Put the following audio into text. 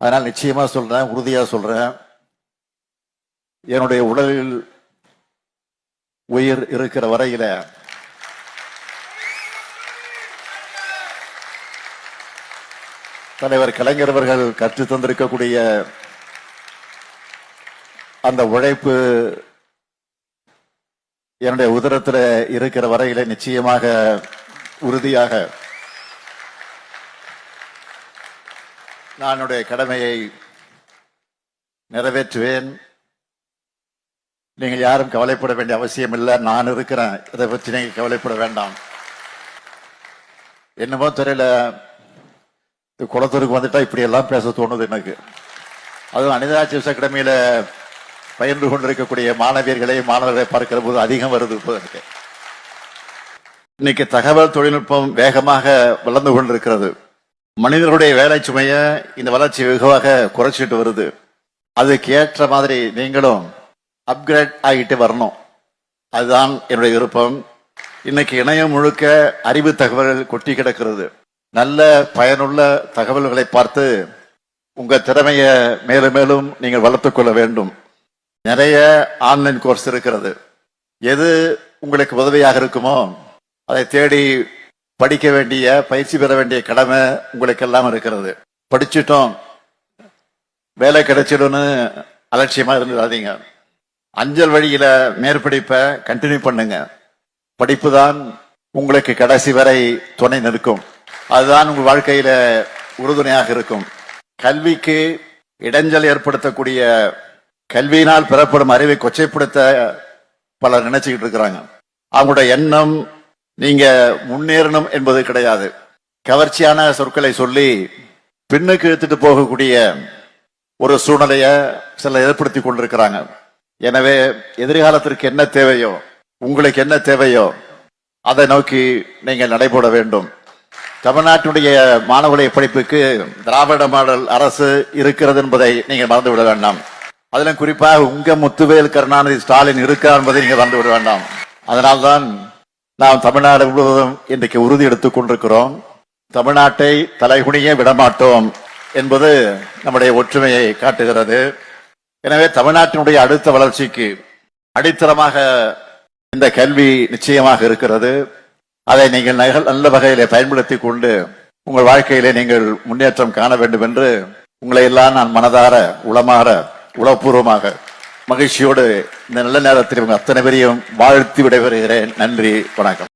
அதனால் நிச்சயமா சொல்றேன் உறுதியா சொல்றேன். என்னுடைய உடலில் உயிர் இருக்கிற வரையில தலைவர் கலைஞர் அவர்கள் கற்று தந்திருக்கக்கூடிய அந்த உழைப்பு என்னுடைய உதரத்தில் இருக்கிற வரையில நிச்சயமாக உறுதியாக நான் என்னுடைய கடமையை நிறைவேற்றுவேன். நீங்கள் யாரும் கவலைப்பட வேண்டிய அவசியம் இல்லை. நான் இருக்கிறேன் இதை பற்றி நீங்கள் கவலைப்பட வேண்டாம். என்னமோ தெரியல குளத்தூருக்கு வந்துட்டா இப்படி எல்லாம் பேச தோணுது எனக்கு. அதுவும் அனிதாட்சி அகாடமியில பயின்று கொண்டிருக்கக்கூடிய மாணவியர்களை மாணவர்களை பார்க்கிற போது அதிகம் வருது இப்போ எனக்கு இன்னைக்கு தகவல் தொழில்நுட்பம் வேகமாக வளர்ந்து கொண்டிருக்கிறது. மனிதர்களுடைய வேலை சுமைய இந்த வளர்ச்சி வெகுவாக குறைச்சிட்டு வருது. அதுக்கு ஏற்ற மாதிரி நீங்களும் அப்கிரேட் ஆகிட்டு வரணும். அதுதான் என்னுடைய விருப்பம். இன்னைக்கு இணையம் முழுக்க அறிவு தகவல்கள் கொட்டி கிடக்கிறது. நல்ல பயனுள்ள தகவல்களை பார்த்து உங்க திறமைய மேலும் மேலும் நீங்கள் வளர்த்துக்கொள்ள வேண்டும். நிறைய ஆன்லைன் கோர்ஸ் இருக்கிறது. எது உங்களுக்கு உதவியாக இருக்குமோ அதை தேடி படிக்க வேண்டிய பயிற்சி பெற வேண்டிய கடமை உங்களுக்கு எல்லாம் இருக்கிறது. படிச்சுட்டோம். வேலை கிடைச்சிடும்னு அலட்சியமா இருந்துடாதீங்க. அஞ்சல் வழியில மேற்படிப்பை கண்டினியூ பண்ணுங்க. படிப்பு தான் உங்களுக்கு கடைசி வரை துணை நிற்கும். அதுதான் உங்கள் வாழ்க்கையில உறுதுணையாக இருக்கும். கல்விக்கு இடைஞ்சல் ஏற்படுத்தக்கூடிய கல்வியினால் பெறப்படும் அறிவை கொச்சைப்படுத்த பலர் நினைச்சுக்கிட்டு இருக்கிறாங்க. அவங்களோட எண்ணம் நீங்க முன்னேறணும் என்பது கிடையாது. கவர்ச்சியான சொற்களை சொல்லி பின்னுக்கு இழுத்துட்டு போகக்கூடிய ஒரு சூழ்நிலைய சில ஏற்படுத்தி கொண்டிருக்கிறாங்க. எனவே எதிர்காலத்திற்கு என்ன தேவையோ உங்களுக்கு என்ன தேவையோ அதை நோக்கி நீங்கள் நடைபோட வேண்டும். தமிழ்நாட்டினுடைய மாணவர்களை படிப்புக்கு திராவிட மாடல் அரசு இருக்கிறது என்பதை நீங்கள் மறந்து விட வேண்டாம். அதிலும் குறிப்பாக உங்க முத்துவேல் கருணாநிதி ஸ்டாலின் இருக்கா என்பதை நீங்கள் மறந்துவிட வேண்டாம். அதனால்தான் நாம் தமிழ்நாடு முழுவதும் இன்றைக்கு உறுதி எடுத்துக் கொண்டிருக்கிறோம். தமிழ்நாட்டை தலைகுனிய விடமாட்டோம் என்பது நம்முடைய ஒற்றுமையை காட்டுகிறது. எனவே தமிழ்நாட்டினுடைய அடுத்த வளர்ச்சிக்கு அடித்தளமாக இந்த கல்வி நிச்சயமாக இருக்கிறது. அதை நீங்கள் நகல் நல்ல வகையிலே பயன்படுத்தி கொண்டு உங்கள் வாழ்க்கையிலே நீங்கள் முன்னேற்றம் காண வேண்டும் என்று உங்களை எல்லாம் நான் மனதார உளமாற உளப்பூர்வமாக மகிழ்ச்சியோடு இந்த நல்ல நேரத்தில் உங்கள் அத்தனை பேரையும் வாழ்த்தி விடைபெறுகிறேன். நன்றி வணக்கம்.